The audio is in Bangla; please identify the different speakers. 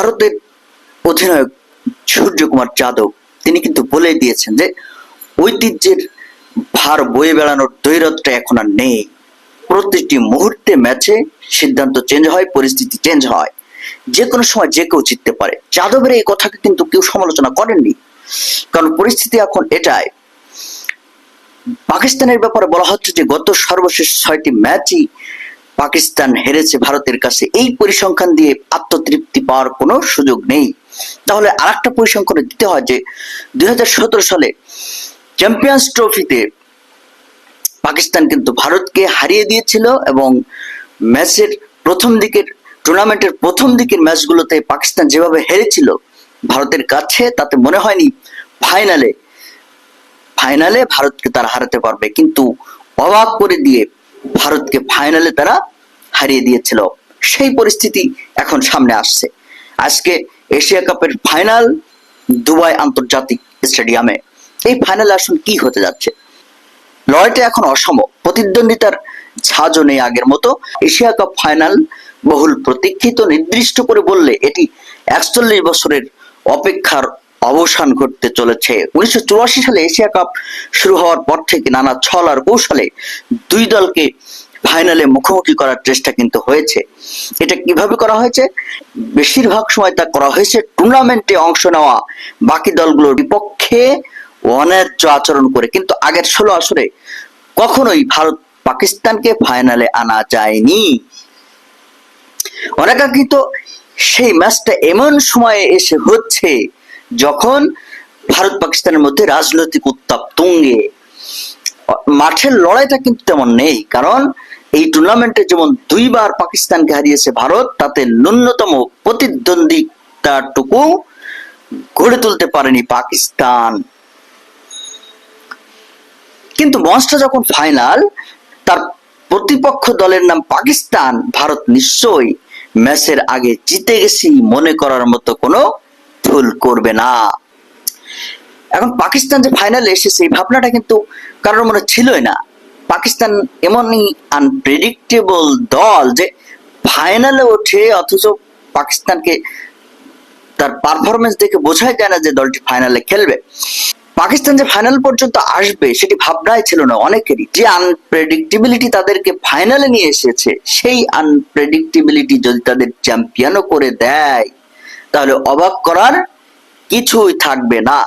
Speaker 1: ভারতের অধিনায়ক সূর্যকুমার যাদব, তিনি কিন্তু বলে দিয়েছেন যে ঐতিহ্যের ভার বয়ে বেড়ানোর দৈরতটা এখন আর নেই। প্রতিটি মুহূর্তে ম্যাচে সিদ্ধান্ত চেঞ্জ হয়, পরিস্থিতি চেঞ্জ হয়। যে কোনো সময় যে কেউ জিততে পারে। যাদবের এই কথাকে কিন্তু কেউ সমালোচনা করেননি। কারণ পরিস্থিতি এখন এটাই। পাকিস্তানের ব্যাপারে বলা হচ্ছে যে গত সর্বশেষ ছয়টি ম্যাচই পাকিস্তান হেরেছে ভারতের কাছে। এই পরিসংখ্যান দিয়ে আত্মতৃপ্তি পাওয়ার কোনো সুযোগ নেই। তাহলে আরেকটা পরিসংখ্যান দিতে হয় যে, দুই সালে চ্যাম্পিয়ন্স ট্রফিতে পাকিস্তান কিন্তু ভারতকে হারিয়ে দিয়েছিল এবং ম্যাচের প্রথম দিকের, টুর্নামেন্টের প্রথম দিকের ম্যাচগুলোতে পাকিস্তান যেভাবে হেরেছিল ভারতের কাছে, তাতে মনে হয়নি ফাইনালে ফাইনালে ভারতকে তারা হারাতে পারবে। কিন্তু অবাক করে দিয়ে ভারতকে ফাইনালে তারা হারিয়ে দিয়েছিল। সেই পরিস্থিতি এখন সামনে আসছে। আজকে এশিয়া কাপের ফাইনাল দুবাই আন্তর্জাতিক স্টেডিয়ামে। এই ফাইনালে আসলে কি হতে যাচ্ছে? লড়াইটা এখন অসম। প্রতিদ্বন্দ্বিতার ঝাঁজও নেই আগের মতো। এশিয়া কাপ ফাইনাল বহুল প্রতীক্ষিত। নির্দিষ্ট করে বললে এটি একচল্লিশ বছরের অপেক্ষার অবসান ঘটতে চলেছে। উনিশশো চুরাশি সালে এশিয়া কাপ শুরু হওয়ার পর থেকে নানা ছল আর কৌশলে দুই দলকে ফাইনালে মুখোমুখি করার চেষ্টা কিন্তু হয়েছে। এটা কীভাবে করা হয়েছে? বেশিরভাগ সময় তা করা হয়েছে টুর্নামেন্টে অংশ নেওয়া বাকি দলগুলোর বিপক্ষে অন্যায্য আচরণ করে। কিন্তু আগের ষোলো আসরে কখনোই ভারত পাকিস্তানকে ফাইনালে আনা যায়নি। অনাকাঙ্ক্ষিত সেই ম্যাচটা এমন সময়ে এসে হচ্ছে যখন ভারত পাকিস্তানের মধ্যে রাজনৈতিক উত্তাপ তুঙ্গে, মাঠের লড়াইটা কিন্তু তেমন নেই, কারণ এই টুর্নামেন্টে যেমন দুইবার পাকিস্তানকে হারিয়েছে ভারত, তাতে ন্যূনতম প্রতিদ্বন্দ্বিতাটুকু গড়ে তুলতে পারেনি পাকিস্তান। কিন্তু মঞ্চটা যখন ফাইনাল তার প্রতিপক্ষ দলের নাম পাকিস্তান, ভারত নিশ্চয়ই ম্যাচের আগে জিতে গেছি মনে করার মতো কোনো ভুল করবে না। এখন পাকিস্তান যে ফাইনালে এসেছে, এই ভাবনাটা কিন্তু কারোর মনে ছিলই না। পাকিস্তান এমনই আনপ্রেডিক্টেবল দল যে ফাইনালে ওঠে, অথচ পাকিস্তানকে তার পারফরমেন্স দেখে বোঝাই যায় না যে দলটি ফাইনালে খেলবে। পাকিস্তান যে ফাইনাল পর্যন্ত আসবে, সেটি ভাবনাই ছিল না অনেকেরই। যে আনপ্রেডিক্টেবিলিটি তাদেরকে ফাইনালে নিয়ে এসেছে, সেই আনপ্রেডিক্টেবিলিটি যদি তাদের চ্যাম্পিয়নও করে দেয় তাহলে অবাক করার কিছুই থাকবে না।